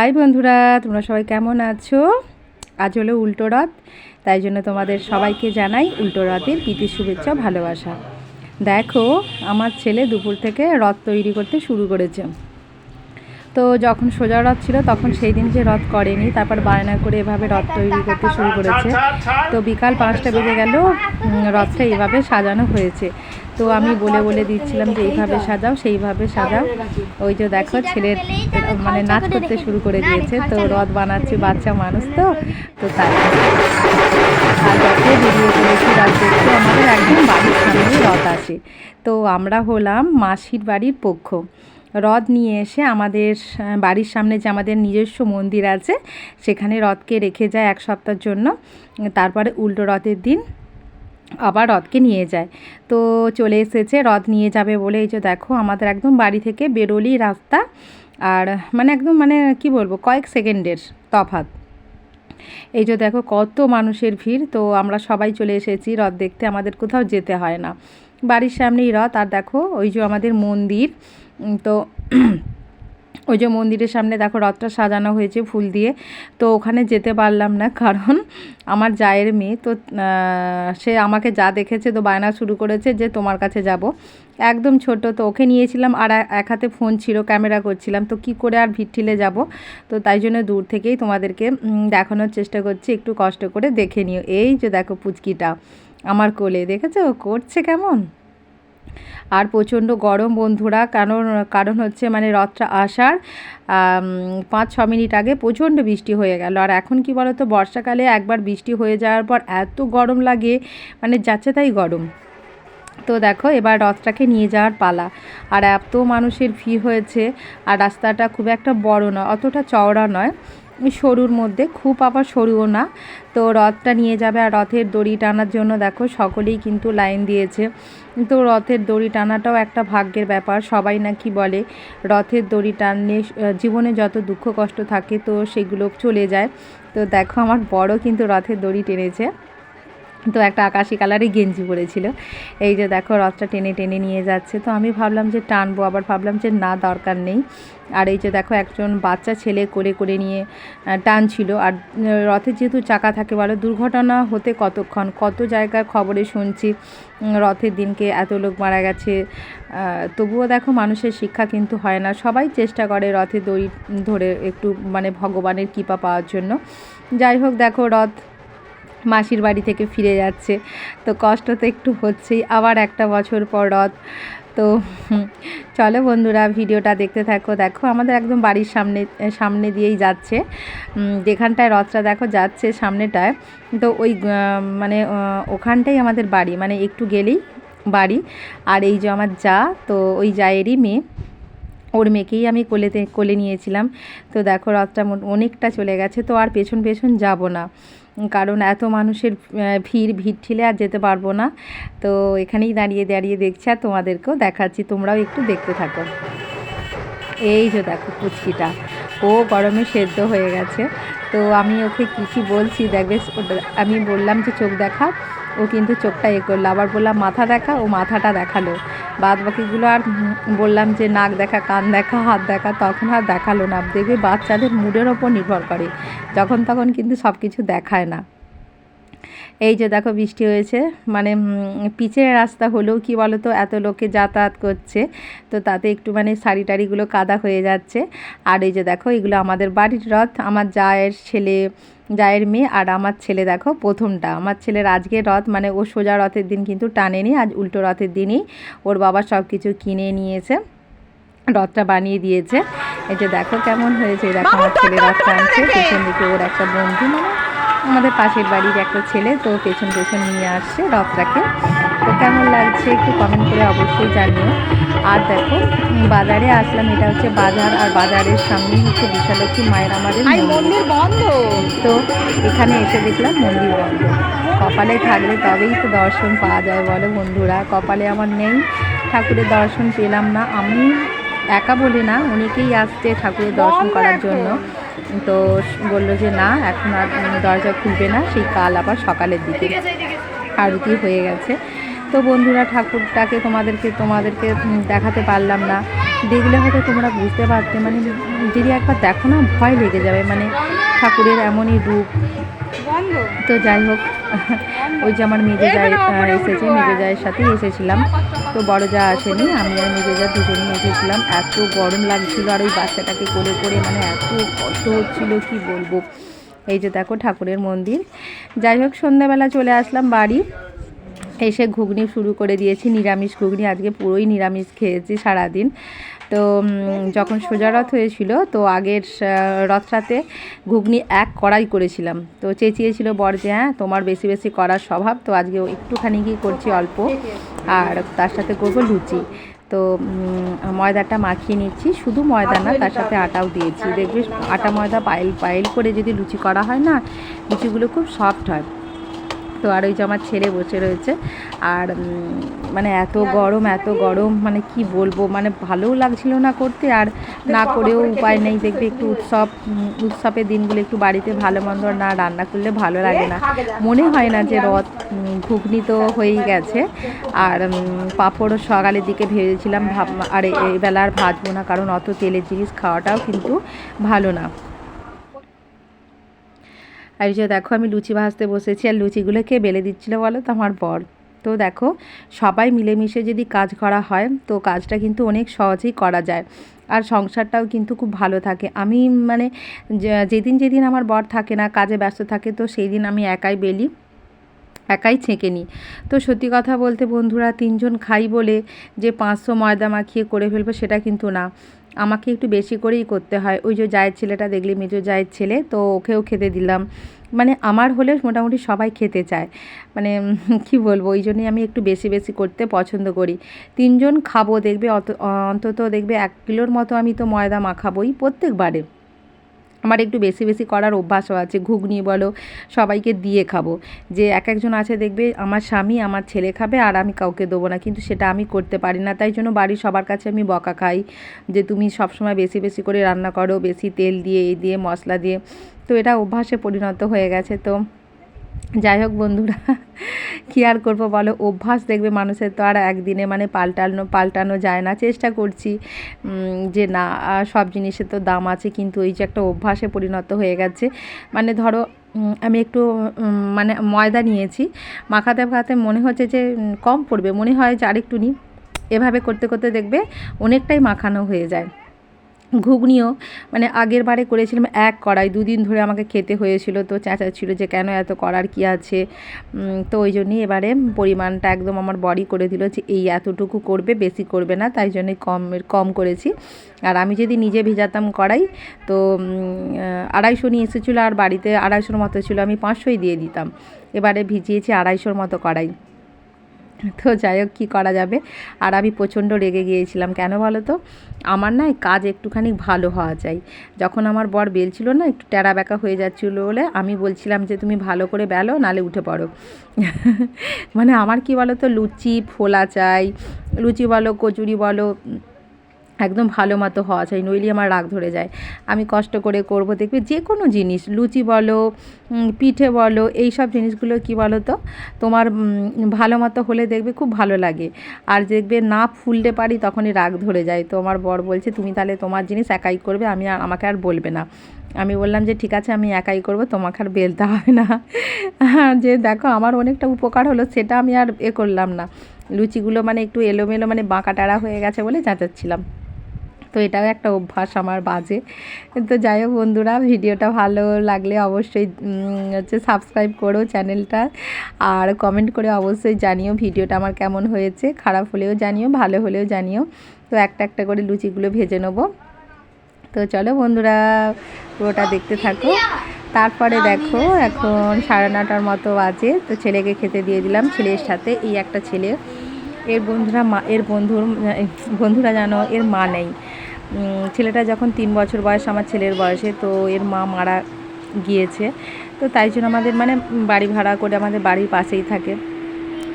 High বন্ধুরা, তোমরা সবাই কেমন আছো? আজ হলো উল্টো রথ, তাই জন্য তোমাদের সবাইকে জানাই উল্টো রথের প্রীতি শুভেচ্ছা ভালোবাসা। দেখো, আমার ছেলে দুপুর থেকে রথ তৈরি করতে শুরু করেছে। তো যখন সোজা রথ ছিল, তখন সেই দিন যে রথ করেনি, তারপর বায়না করে এভাবে রথ তৈরি করতে শুরু করেছে। তো বিকাল পাঁচটা বেজে গেল রথটা এভাবে সাজানো হয়েছে। তো আমি বলে বলে দিচ্ছিলাম যে এইভাবে সাজাও, সেইভাবে সাজাও। ওই যে দেখো ছেলের মানে নাচ করতে শুরু করে দিয়েছে। তো রথ বানাচ্ছে বাচ্চা মানুষ তো তো তাই। আমাদের একদম বাড়ির সামনেই রথ আছে। তো আমরা হলাম মাসির বাড়ির পক্ষ। রথ নিয়ে এসে আমাদের বাড়ির সামনে যে আমাদের নিজস্ব মন্দির আছে, সেখানে রথকে রেখে যায় এক সপ্তাহের জন্য। তারপরে উল্টো রথের দিন আবার রথকে নিয়ে যায়। তো চলে এসেছে, রথ নিয়ে যাবে বলে এই যে দেখো আমাদের একদম বাড়ি থেকে বেরোলি রাস্তা। আর মানে একদম মানে কি বলব, কয়েক সেকেন্ডের তফাৎ। এই যে দেখো কত মানুষের ভিড়, তো আমরা সবাই চলে এসেছি রথ দেখতে, আমাদের কোথাও যেতে হয় না। বাড়ির সামনেই রথ, আর দেখো ওই যে আমাদের মন্দির। তো ওই যে মন্দিরের সামনে দেখো রথটা সাজানো হয়েছে ফুল দিয়ে। তো ওখানে যেতে পারলাম না, কারণ আমার জায়ের মেয়ে তো সে আমাকে যা দেখেছে তো বায়না শুরু করেছে যে তোমার কাছে যাব। একদম ছোট, তো ওকে নিয়েছিলাম আর এক হাতে ফোন ছিল, ক্যামেরা করছিলাম। তো কি করে আর ভিড় ঠিলে যাব? তো তাই জন্য দূর থেকেই তোমাদেরকে দেখানোর চেষ্টা করছি, একটু কষ্ট করে দেখে নিও। এই যে দেখো পুচকিটা আমার কোলে, দেখেছ? করছে কেমন? আর প্রচণ্ড গরম বন্ধুরা, কারণ কারণ হচ্ছে মানে রথটা আসার পাঁচ, ছ মিনিট আগে প্রচণ্ড বৃষ্টি হয়ে গেল। আর এখন কি বলো তো বর্ষাকালে একবার বৃষ্টি হয়ে যাওয়ার পর এত গরম লাগে মানে যাচ্ছে তাই গরম। তো দেখো, এবার রথটাকে নিয়ে যাওয়ার পালা। আর এত মানুষের ভিড় হয়েছে, আর রাস্তাটা খুব একটা বড় নয়, অতটা চওড়া নয়। সরুর মধ্যে, খুব আবার সরুও না। তো রথটা নিয়ে যাবে আর রথের দড়ি টানার জন্য দেখো সকলেই কিন্তু লাইন দিয়েছে। তো রথের দড়ি টানাটাও একটা ভাগ্যের ব্যাপার, সবাই নাকি বলে রথের দড়ি টানলে জীবনে যত দুঃখ কষ্ট থাকে তো সেগুলো চলে যায়। তো দেখো আমার বড় কিন্তু রথের দড়ি টেনেছে। তো একটা আকাশি কালারের গেঞ্জি পরেছিল। এই যে দেখো, রথটা টেনে টেনে নিয়ে যাচ্ছে। তো আমি ভাবলাম যে টানবো, আবার ভাবলাম যে না, দরকার নেই। আর এই যে দেখো, একজন বাচ্চা ছেলে করে করে নিয়ে টানছিল। আর রথের যেহেতু চাকা থাকে বলো, দুর্ঘটনা হতে কতক্ষণ, কত জায়গার খবরে শুনছি রথের দিনকে এত লোক মারা গেছে। তবুও দেখো, মানুষের শিক্ষা কিন্তু হয় না। সবাই চেষ্টা করে রথে দড়ি ধরে একটু মানে ভগবানের কৃপা পাওয়ার জন্য। যাই হোক, দেখো, রথ মাসির বাড়ি থেকে ফিরে যাচ্ছে। তো কষ্ট তো একটু হচ্ছেই। আবার একটা বছর পর রথ। তো চলো বন্ধুরা, ভিডিওটা দেখতে থাকো। দেখো, আমাদের একদম বাড়ির সামনে সামনে দিয়েই যাচ্ছে। যেখানটায় রথটা দেখো যাচ্ছে সামনেটায়। তো ওই মানে ওখানটাই আমাদের বাড়ি। মানে একটু গেলেই বাড়ি। আর এই যে আমার যা, তো ওই জায়েরই মেয়ে। ওর মেয়েকেই আমি কোলেতে, কোলে নিয়েছিলাম। তো দেখো মোট- অনেকটা চলে গেছে, তো আর পেছন পেছন যাব না। কারণ এত মানুষের ভিড় ভিড় ঠেলে আর যেতে পারব না। তো এখানেই দাঁড়িয়ে দাঁড়িয়ে দেখছি আর তোমাদেরকেও দেখাচ্ছি, তোমরাও একটু দেখতে থাকো। এই যে দেখো কুচকিটা ও গরমে সেদ্ধ হয়ে গেছে। তো আমি ওকে কী কী বলছি, দেখবে আমি বললাম যে চোখ দেখা, ও কিন্তু চোখটা এ করল, আবার বললাম মাথা দেখা, ও মাথাটা দেখাল। বাদ বাকিগুলো আর বললাম যে নাক দেখা, কান দেখা, হাত দেখা, তখন আর দেখাল না। দেখবে বাচ্চাদের মুডের ওপর নির্ভর করে। যখন তখন কিন্তু সব কিছু দেখায় না। এই যে দেখো বৃষ্টি হয়েছে মানে পিচের রাস্তা হলেও কি বলো তো এত লোকে যাতায়াত করছে তো তাতে একটু মানে শাড়ি টাড়িগুলো কাদা হয়ে যাচ্ছে। আর এই যে দেখো এগুলো আমাদের বাড়ির রথ আমার জায়ের ছেলে জায়ের মেয়ে আর আমার ছেলে দেখো প্রথমটা। আমার ছেলের আজকের রথ মানে ও সোজা রথের দিন কিন্তু টানেনি আজ উল্টো রথের দিনই ওর বাবা সব কিছু কিনে নিয়েছে রথটা বানিয়ে দিয়েছে। এই যে দেখো কেমন হয়েছে দেখো আমার ছেলে রথ টানছে পেছন দিকে ওর একটা বন্ধু মানে আমাদের পাশের বাড়ির একটা ছেলে তো পেছন পেছন নিয়ে আসছে রথটাকে। তো কেমন লাগছে একটু কমেন্ট করে অবশ্যই জানিও। আর দেখো বাজারে আসলাম এটা হচ্ছে বাজার আর বাজারের সামনে হচ্ছে বিশালক্ষী মায়ের আমাদের মন্দির। বন্ধ। তো এখানে এসে দেখলাম মন্দির বন্ধ। কপালে থাকলে তবেই তো দর্শন পাওয়া যায় বলো বন্ধুরা কপালে আমার নেই। ঠাকুরের দর্শন পেলাম না। আমি একা বলি না অনেকেই আসছে ঠাকুরের দর্শন করার জন্য। তো বলল যে না এখন আর দরজা খুলবে না সেই কাল আবার সকালের দিকে। আরতি হয়ে গেছে। তো বন্ধুরা ঠাকুরটাকে তোমাদেরকে তোমাদেরকে দেখাতে পারলাম না। দেখলে হয়তো তোমরা বুঝতে পারতে মানে যদি একবার দেখো না ভয় লেগে যাবে। মানে ঠাকুরের এমনই রূপ। তো যাই হোক ওই যে আমার মেজে যায় এসেছে মেজে জায়ের সাথেই এসেছিলাম। তো বড় যা আসেনি আমি আর নিজে যা দুজনেই এসেছিলাম। এত গরম লাগছিল আর ওই বাচ্চাটাকে করে করে মানে এত কষ্ট হচ্ছিল, কি বলব? এই যে দেখো ঠাকুরের মন্দির। যাই হোক, সন্ধ্যাবেলা চলে আসলাম বাড়ি। এসে ঘুগনি শুরু করে দিয়েছি, নিরামিষ ঘুগনি। আজকে পুরোই নিরামিষ খেয়েছি সারাদিন। তো যখন সোজা রথ হয়েছিল, তো আগের রথটাতে ঘুগনি এক কড়াই করেছিলাম। তো চেঁচিয়েছিল বর যে হ্যাঁ তোমার বেশি বেশি করার স্বভাব, তো আজকে একটুখানি কি করছি অল্প। আর তার সাথে করব লুচি। তো ময়দাটা মাখিয়ে নিচ্ছি। শুধু ময়দা না, তার সাথে আটাও দিয়েছি। দেখবে আটা ময়দা পাইল পাইল করে যদি লুচি করা হয় না, লুচিগুলো খুব সফট হয়। তো আর ওই যে আমার ছেলে বসে রয়েছে। আর মানে এত গরম এত গরম মানে কি বলব মানে ভালোও লাগছিল না করতে আর না করেও উপায় নেই। দেখবে একটু উৎসব উৎসবের দিনগুলো একটু বাড়িতে ভালো মন্দ না রান্না করলে ভালো লাগে না। মনে হয় না যে রথ ঘুগনি তো হয়েই গেছে। আর পাঁপড়ও সকালের দিকে ভেবেছিলাম ভাব, আর এই বেলা আর ভাজবো না, কারণ অত তেলের জিনিস খাওয়াটাও কিন্তু ভালো না। আর যে দেখো আমি লুচি ভাজতে বসেছি, আর লুচিগুলো কে বেলে দিচ্ছিল বলো তো আমার বর। তো দেখো, সবাই মিলেমিশে যদি কাজ করা হয়, তো কাজটা কিন্তু অনেক সহজেই করা যায়। আর সংসারটাও কিন্তু খুব ভালো থাকে। আমি মানে যেদিন যেদিন আমার বর থাকে না, কাজে ব্যস্ত থাকে, তো সেই দিন আমি একাই বেলি, একাই ছেঁকে নিই। তো সত্যি কথা বলতে বন্ধুরা, তিনজন খাই বলে যে পাঁচশো ময়দা মাখিয়ে করে ফেলব সেটা কিন্তু না। আমাকে একটু বেশি করেই করতে হয়। ওই যে জায়ের ছেলেটা দেখলি, মেজো জায়ের ছেলে, তো ওকেও খেতে দিলাম। মানে আমার হলে মোটামুটি সবাই খেতে চায়। মানে কি বলব, ওই জন্যই আমি একটু বেশি বেশি করতে পছন্দ করি। তিনজন খাব দেখবে, অত, অন্তত দেখবে এক কিলোর মতো আমি তো ময়দা মাখাবোই প্রত্যেকবারে। আমার একটু বেশি বেশি করার অভ্যাসও আছে। ঘুগনি বলো, সবাইকে দিয়ে খাব। যে এক একজন আছে দেখবে, আমার স্বামী আমার ছেলে খাবে আর আমি কাউকে দেবো না। কিন্তু সেটা আমি করতে পারি না। তাই জন্য বাড়ির সবার কাছে আমি বকা খাই যে, তুমি সবসময় বেশি বেশি করে রান্না করো। বেশি তেল দিয়ে, এই দিয়ে, মশলা দিয়ে। তো এটা অভ্যাসে পরিণত হয়ে গেছে। তো যাই হোক বন্ধুরা, কী আর করব বলো? অভ্যাস দেখবে মানুষের তো আর একদিনে মানে পাল্টানো পাল্টানো যায় না। চেষ্টা করছি যে না সব জিনিসের তো দাম আছে, কিন্তু এই যে একটা অভ্যাসে পরিণত হয়ে গেছে। মানে ধরো আমি একটু মানে ময়দা নিয়েছি। মাখাতে মাখাতে মনে হচ্ছে যে কম পড়বে। মনে হয় যে আরেকটু নিই এভাবে করতে করতে দেখবে অনেকটাই মাখানো হয়ে যায়। ঘুগনিও মানে আগের বারে করেছিলাম এক কড়াই। দুদিন ধরে আমাকে খেতে হয়েছিল তো ছিল যে কেন এত করার কি আছে? তো ওই জন্যই এবারে পরিমাণটা একদম আমার বডি করে দিল যে এই এতটুকু করবে, বেশি করবে না, তাই জন্যই কম কম করেছি। আর আমি যদি নিজে ভেজাতাম কড়াই, তো আড়াইশো নিয়ে এসেছিল আর বাড়িতে আড়াইশোর মতো ছিল, আমি পাঁচশোই দিয়ে দিতাম। এবারে ভিজিয়েছি আড়াইশোর মতো কড়াই। তো যাই হোক, কী করা যাবে? আর আমি প্রচণ্ড রেগে গিয়েছিলাম। কেন বলো তো? আমার না কাজ একটুখানি ভালো হওয়া চাই। যখন আমার বর বেলছিল না, একটু টেরা বেঁকা হয়ে যাচ্ছিল বলে আমি বলছিলাম যে, তুমি ভালো করে বেলো, নালে উঠে পড়ো। মানে আমার কি বলো তো, লুচি ফোলা চাই, লুচি বলো, কচুরি বলো একদম ভালো মতো হওয়া চাই, নইলে আমার রাগ ধরে যায়। আমি কষ্ট করে করব, দেখবে যে কোনো জিনিস, লুচি বলো পিঠে বলো এই সব জিনিসগুলো কি বলো তো তোমার ভালো মতো হলে দেখবে খুব ভালো লাগে। আর দেখবে না ফুলতে পারি তখনই রাগ ধরে যায়। তো আমার বর বলছে, তুমি তাহলে তোমার জিনিস একাই করবে, আমি আর আমাকে আর বলবে না। আমি বললাম যে, ঠিক আছে, আমি একাই করব, তোমাকে আর বেলতে হবে না। যে দেখো, আমার অনেকটা উপকার হলো, সেটা আমি আর এ করলাম না। লুচিগুলো মানে একটু এলোমেলো মানে বাঁকা টাড়া হয়ে গেছে বলে চাচাচ্ছিলাম। তো এটাও একটা অভ্যাস আমার বাজে। তো যাই হোক বন্ধুরা, ভিডিওটা ভালো লাগলে অবশ্যই হচ্ছে সাবস্ক্রাইব করো চ্যানেলটা আর কমেন্ট করে অবশ্যই জানিও ভিডিওটা আমার কেমন হয়েছে। খারাপ হলেও জানিও, ভালো হলেও জানিও। তো একটা একটা করে লুচিগুলো ভেজে নেব। তো চলো বন্ধুরা, পুরোটা দেখতে থাকো। তারপরে দেখো, এখন সাড়ে নটার মতো বাজে। তো ছেলেকে খেতে দিয়ে দিলাম। ছেলের সাথে এই একটা ছেলে। এর বন্ধুরা মা, এর বন্ধুর বন্ধুরা জানো এর মা নেই। ছেলেটা যখন তিন বছর বয়স, আমার ছেলের বয়সে, তো এর মা মারা গিয়েছে। তো তাই জন্য আমাদের মানে বাড়ি ভাড়া করে আমাদের বাড়ির পাশেই থাকে।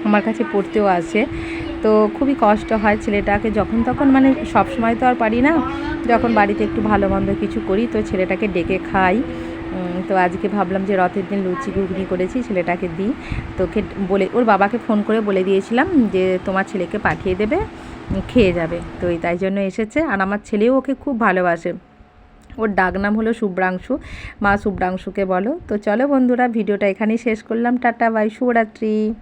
আমার কাছে পড়তেও আসে তো খুবই কষ্ট হয় ছেলেটাকে যখন তখন মানে সব সময় তো আর পারি না। যখন বাড়িতে একটু ভালো মন্দ কিছু করি, তো ছেলেটাকে ডেকে খাই। তো আজকে ভাবলাম যে রথের দিন লুচি ঘুগনি করেছি, ছেলেটাকে দিই। তোকে বলে, ওর বাবাকে ফোন করে বলে দিয়েছিলাম যে তোমার ছেলেকে পাঠিয়ে দেবে, খেয়ে যাবে। তো এই তাই জন্য এসেছে। আর আমার ছেলেও ওকে খুব ভালোবাসে। ওর ডাক নাম হলো শুভ্রাংশু। মা শুভ্রাংশুকে বলো। তো চলো বন্ধুরা, ভিডিওটা এখানেই শেষ করলাম। টাটা, বাই, শুভরাত্রি।